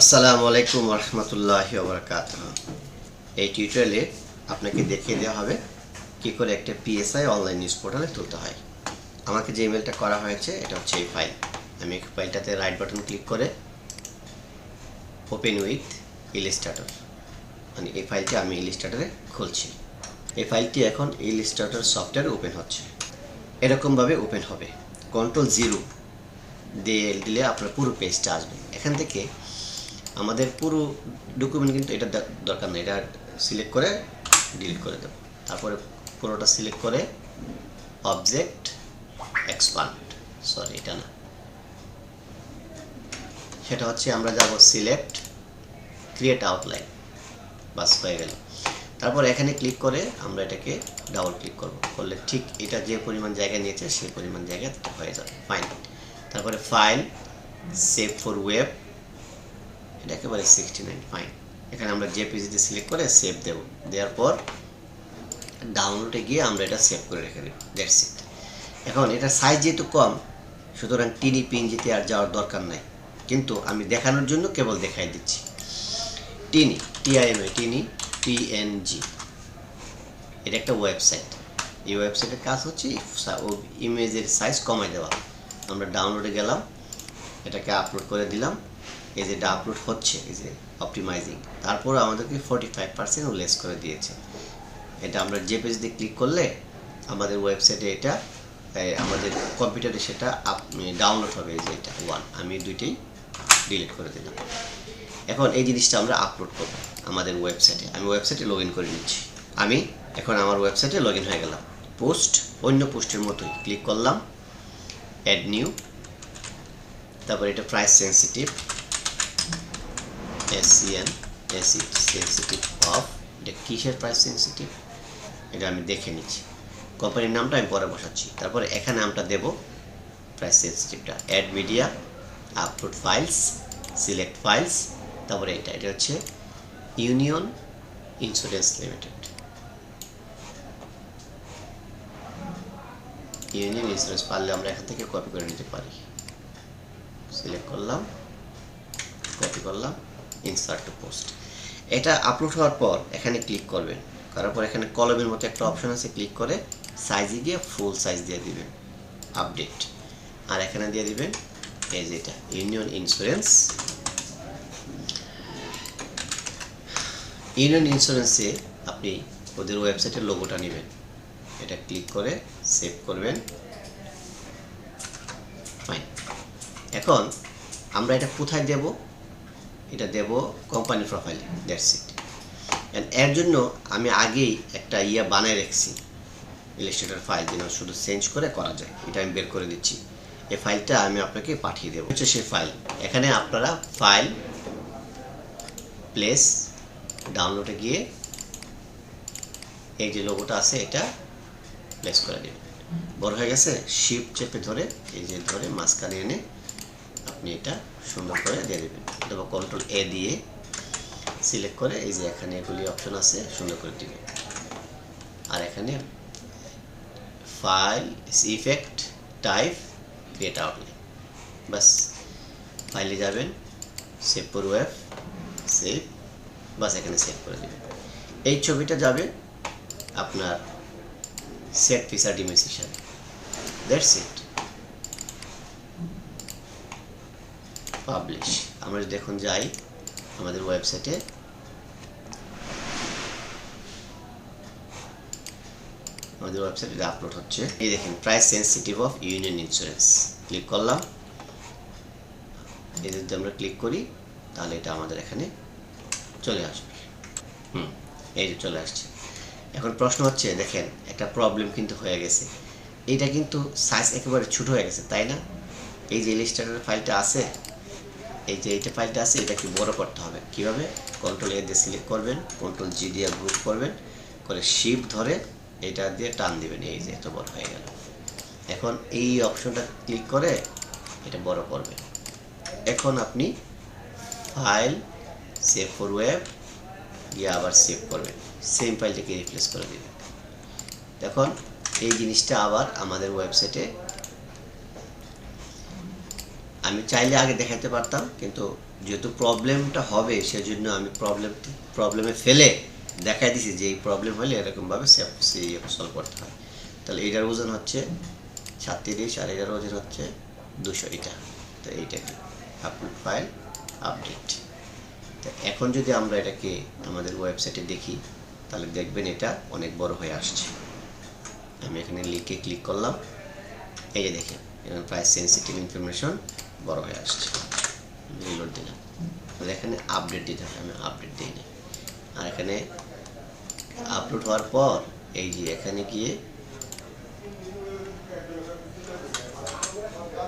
আসসালামু আলাইকুম রহমতুল্লাহ বরকাত এই টিউটোরিয়ালে আপনাকে দেখিয়ে দেওয়া হবে কি করে একটা পিএসআই অনলাইন নিউজ পোর্টালে তুলতে হয়। আমাকে যে ইমেলটা করা হয়েছে, এটা হচ্ছে এই ফাইল আমি এই ফাইলটাতে রাইট বাটন ক্লিক করে ওপেন উইথ ইলিস্ট্রেটর মানে এই ফাইলটি আমি ইলিস্ট্রেটরে খুলছি। এই ফাইলটি এখন ইলিস্ট্রেটর সফটওয়্যার ওপেন হচ্ছে। এরকমভাবে ওপেন হবে। কন্ট্রোল জিরো দিয়ে দিলে আপনার পুরো পেজটা আসবে। এখান থেকে আমাদের পুরো ডকুমেন্ট কিন্তু এটা দরকার নেই। এটা সিলেক্ট করে ডিলিট করে দেবো। তারপরে পুরোটা সিলেক্ট করে অবজেক্ট এক্সপান্ড সরি এটা না। সেটা হচ্ছে আমরা যাব সিলেক্ট ক্রিয়েট আউটলাইন বাস, হয়ে গেল। তারপর এখানে ক্লিক করে আমরা এটাকে ডাবল ক্লিক করব। করলে ঠিক এটা যে পরিমাণ জায়গা নিয়েছে সেই পরিমাণ জায়গা হয়ে যাবে। ফাইন তারপরে ফাইল সেভ ফর ওয়েব এটা একেবারে সিক্সটি নাইন ফাইন এখানে আমরা জেপিজিতে সিলেক্ট করে সেভ দেব। দেওয়ার পর ডাউনলোডে গিয়ে আমরা এটা সেভ করে রেখে দেব। দ্যাটস ইট এখন এটা সাইজ যেহেতু কম, সুতরাং টিনি পিনজিতে আর যাওয়ার দরকার নাই। কিন্তু আমি দেখানোর জন্য কেবল দেখাই দিচ্ছি। টিনি টিআইএমএ টিনি পিএনজি এটা একটা ওয়েবসাইট এই ওয়েবসাইটের কাজ হচ্ছে ইমেজের সাইজ কমাই দেওয়া। আমরা ডাউনলোডে গেলাম, এটাকে আপলোড করে দিলাম। এই যে আপলোড হচ্ছে, এই যে অপটিমাইজিং তারপর আমাদেরকে ফোর্টি ফাইভ পার্সেন্ট লেস করে দিয়েছে। এটা আমরা যে পেজ দিয়ে ক্লিক করলে আমাদের ওয়েবসাইটে এটা আমাদের কম্পিউটারে সেটা আপ ডাউনলোড হবে, এই যে এটা ওয়ান আমি দুইটাই ডিলিট করে দিলাম। এখন এই জিনিসটা আমরা আপলোড করব আমাদের ওয়েবসাইটে আমি ওয়েবসাইটে লগ করে নিচ্ছি। আমি এখন আমার ওয়েবসাইটে লগ হয়ে গেলাম। পোস্ট অন্য পোস্টের মতোই ক্লিক করলাম অ্যাড নিউ তারপর এটা প্রাইস সেন্সিটিভ এসিএন এসি সেন্সিটিভ অফ এটা কিসের প্রাইস সেন্সিটিভ এটা আমি দেখে নিচ্ছি। কোম্পানির নামটা আমি পরে বসাচ্ছি। তারপরে এখানে নামটা দেব price সেন্সিটিভটা add media upload files select files তারপরে এটা। এটা হচ্ছে Union Insurance Limited Union Insurance পারলে আমরা এখান থেকে কপি করে নিতে পারি। সিলেক্ট করলাম কপি করলাম। ইনসার্ট টু পোস্ট এটা আপলোড হওয়ার পর এখানে ক্লিক করবেন। করার পর এখানে কলমের মতো একটা অপশন আছে ক্লিক করে সাইজে গিয়ে ফুল সাইজ দিয়ে দিবেন। আপডেট আর এখানে দিয়ে দিবেন, এই যে এটা ইউনিয়ন ইন্স্যুরেন্স ইউনিয়ন ইন্স্যুরেন্সে আপনি ওদের ওয়েবসাইটের লোগোটা নেবেন। এটা ক্লিক করে সেভ করবেন। এখন আমরা এটা কোথায় দেব? এটা দেব কোম্পানি প্রোফাইলে দ্যাটস ইট এর জন্য আমি আগেই একটা ইয়া বানায় রেখেছি। ইলাস্ট্রেটর ফাইল যেন শুধু চেঞ্জ করে করা যায়। এটা আমি বের করে দিচ্ছি। এই ফাইলটা আমি আপনাকে পাঠিয়ে দেবো। হচ্ছে সেই ফাইল এখানে আপনারা ফাইল প্লেস ডাউনলোডে গিয়ে এই যে লোগোটা আছে, এটা প্লেস করে দেবেন। বড় হয়ে গেছে শিপ চেপে ধরে, এই যে ধরে মাঝখানে এনে আপনি এটা সুন্দর করে দিয়ে দেবেন। অথবা কন্ট্রোল এ দিয়ে সিলেক্ট করে এই যে এখানে এগুলি অপশন আছে, সুন্দর করে দিবেন। আর এখানে file effect type create outline বাস ফাইলে যাবেন সেভ ফর ওয়েব সেভ বাস এখানে সেভ করে দেবেন। এই ছবিটা যাবে আপনার সেট ফিচার ইমেজ হিসাবে দ্যাটস ইট পাবলিশ আমরা যদি এখন যাই আমাদের ওয়েবসাইটে আমাদের ওয়েবসাইটে আপলোড হচ্ছে। এই দেখেন price sensitive of Union Insurance click করলাম। এই যদি আমরা ক্লিক করি, তাহলে এটা আমাদের এখানে চলে আসবে। হুম, এই যে চলে আসছে। এখন প্রশ্ন হচ্ছে, দেখেন, একটা প্রবলেম কিন্তু হয়ে গেছে। এটা কিন্তু সাইজ একেবারে ছোট হয়ে গেছে, তাই না? এই যে ইলিস্ট্রেটর ফাইলটা আছে এই যে এইটা ফাইলটা আছে, এটাকে বড় করতে হবে। কীভাবে? কন্ট্রোল এ দিয়ে সিলেক্ট করবেন কন্ট্রোল জি দিয়ে গ্রুপ করবেন, করে শিফট ধরে এটা দিয়ে টান দিবেন। এই যে এত বড় হয়ে গেল। এখন এই অপশনটা ক্লিক করে এটা বড় করবেন। এখন আপনি ফাইল সেভ ফর ওয়েব গিয়ে আবার সেভ করবেন। সেম ফাইলটাকে রিপ্লেস করে দেবেন। দেখুন, এই জিনিসটা আবার আমাদের ওয়েবসাইটে আমি চাইলে আগে দেখাতে পারতাম, কিন্তু যেহেতু প্রবলেমটা হবে, সেজন্য আমি প্রবলেম প্রবলেমে ফেলে দেখাই দিছি যে এই প্রবলেম হলে এরকমভাবে সলভ করতে হয়। তাহলে এটার ওজন হচ্ছে সাতত্রিশ আর এটার ওজন হচ্ছে দুশো এটা। তো এইটাকে আপলোড ফাইল আপডেট তো এখন যদি আমরা এটাকে আমাদের ওয়েবসাইটে দেখি, তাহলে দেখবেন এটা অনেক বড় হয়ে আসছে। আমি এখানে লিখে ক্লিক করলাম। এই যে দেখেন প্রাইস সেন্সিটিভ ইনফরমেশন বড় হয়ে আসছে। রিলোড দিলাম তাহলে এখানে আপডেট দিতে হবে, আমি আপডেট দিই না আর এখানে আপলোড হওয়ার পর, এই যে এখানে গিয়ে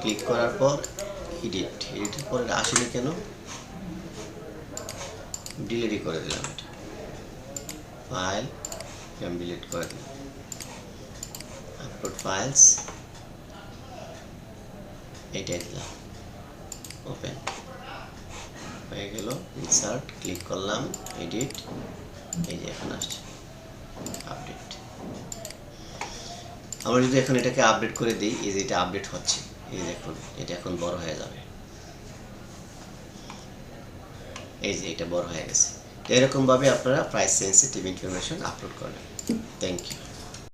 ক্লিক করার পর এডিট এডিটের পর আসেনি কেন? ডিলিটই করে দিলাম এটা। ফাইল আমি ডিলিট করে দিলাম। আপলোড ফাইলস এইটাই দিলাম। ওপেন হয়ে গেল ইনসার্ট ক্লিক করলাম এডিট এই যে এখন আসছে আপডেট আমরা যদি এখন এটাকে আপডেট করে দিই, এই যে এটা আপডেট হচ্ছে, এই দেখুন, এটা এখন বড় হয়ে যাবে। এই যে এটা বড় হয়ে গেছে। এরকমভাবে আপনারা প্রাইস সেন্সিটিভ ইনফরমেশন আপলোড করবেন। Thank you